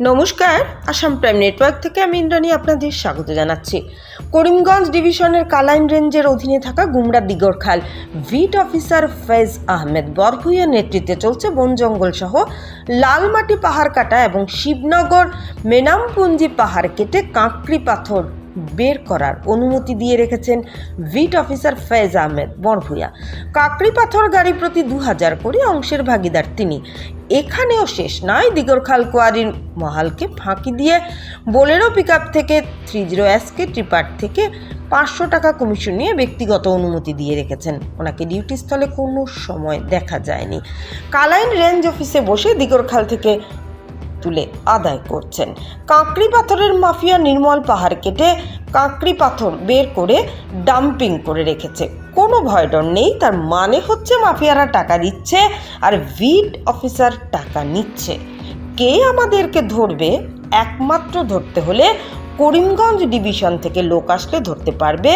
নমস্কার, Assam prime network থেকে আমি ইন্দ্রাণী আপনাদের স্বাগত জানাচ্ছি। করিমগঞ্জ ডিভিশনের কালাইন রেঞ্জের অধীনে থাকা গুমরা দিগরখাল ভিট অফিসার ফেজ আহমেদ বরভুইয়ের নেতৃত্বে চলছে বন জঙ্গল সহ লালমাটি পাহাড় কাটা এবং শিবনগর মেনামপুঞ্জি পাহাড় কেটে কাঁকড়ি পাথর বের করার অনুমতি দিয়ে রেখেছেন ভিট অফিসার ফেজ আহমেদ বরভুয়া কাকড়ি পাথর গাড়ি প্রতি দু হাজার করে অংশের ভাগিদার তিনি। এখানেও শেষ নয় দিগরখাল কোয়ারির মহালকে ফাঁকি দিয়ে বোলেরো পিক থেকে থ্রি জিরো এসকে ট্রিপার থেকে পাঁচশো টাকা কমিশন নিয়ে ব্যক্তিগত অনুমতি দিয়ে রেখেছেন। ওনাকে ডিউটি স্থলে কোনো সময় দেখা যায়নি। কালাইন রেঞ্জ অফিসে বসে দিগরখাল থেকে তুলে আদায় করছেন। কাঁকড়ি পাথরের মাফিয়া নির্মল পাহাড় কেটে কাঁকড়ি পাথর বের করে ডাম্পিং করে রেখেছে। কোনো ভয়ডর নেই, তার মানে হচ্ছে মাফিয়ারা টাকা দিচ্ছে আর ভিড অফিসার টাকা নিচ্ছে। কে আমাদেরকে ধরবে? একমাত্র ধরতে হলে করিমগঞ্জ ডিভিশন থেকে লোক আসলে ধরতে পারবে।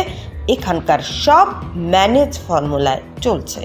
এখানকার সব ম্যানেজ ফর্মুলায় চলছে।